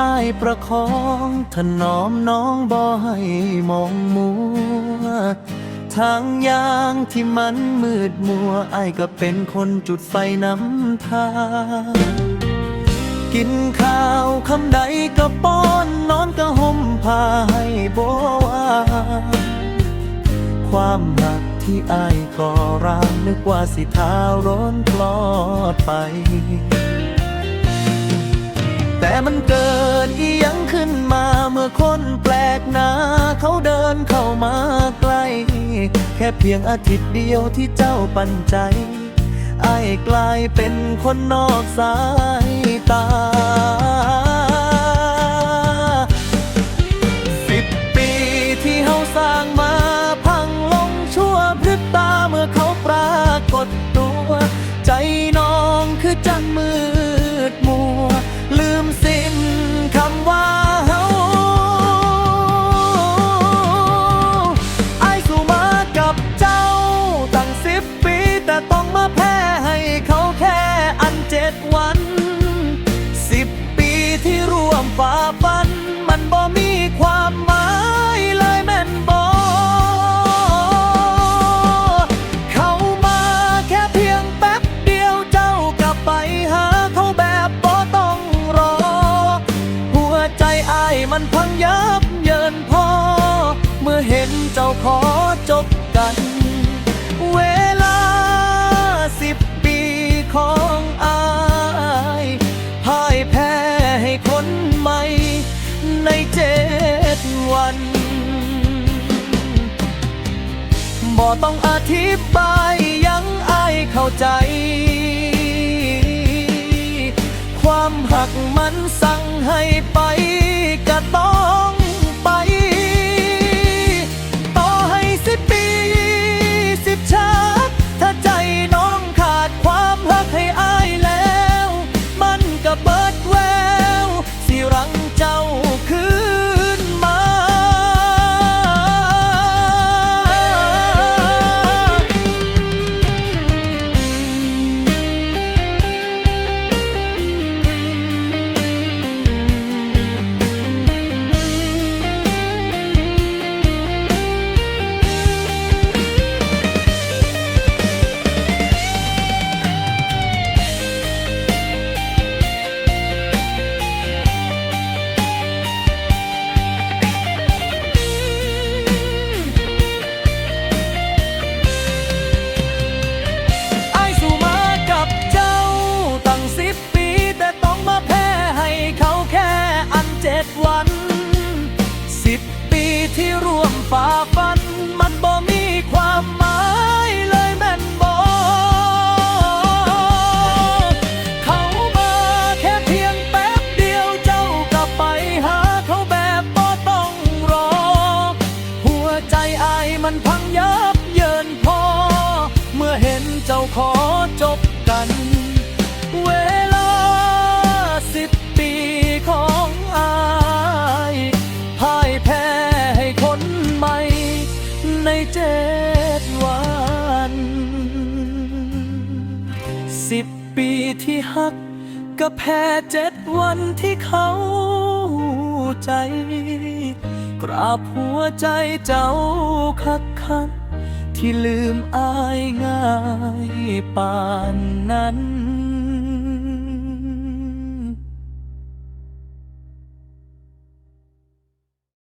อายประคองถนอมน้องบ่ให้มองมัว ทางยางที่มันมืดมัวอายก็เป็นคนจุดไฟนำทาง กินข้าวคำใดก็ป้อนนอนก็ห่มผ้าให้บ่วาความหักที่อายก่อร่างนึกว่าสิทาร้อนปลอดไป แต่มันเกิดอียังขึ้นมาเมื่อคนแปลกหน้า เขาเดินเข้ามาใกล้ แค่เพียงอาทิตย์เดียวที่เจ้าปันใจไอายกลายเป็นคนนอกสายตาสิบปีที่เฮาสร้างมาพังลงชั่วพริบตาเมื่อเขาปรากฏตัว ใจน้องคือจังมืดายมันพังยับเยินพอ เมื่อเห็นเจ้าขอจบกัน เวลาสิบปีของอายพ่ายแพ้ให้คนใหม่ ในเจ็ดวันบ่ต้องอธิบายยังอายเข้าใจความหักมันสั่งให้ไป ก็ต้อง มันพังยับเยินพอ เมื่อเห็นเจ้าขอจบกัน เวลาสิบปีของอายพ่ายแพ้ให้คนใหม่ ในเจ็ดวันสิบปีที่หักก็แพ้เจ็ดวันที่เขาใจ ราบหัวใจเจ้าคักคัน ที่ลืมอายง่ายปานนั้น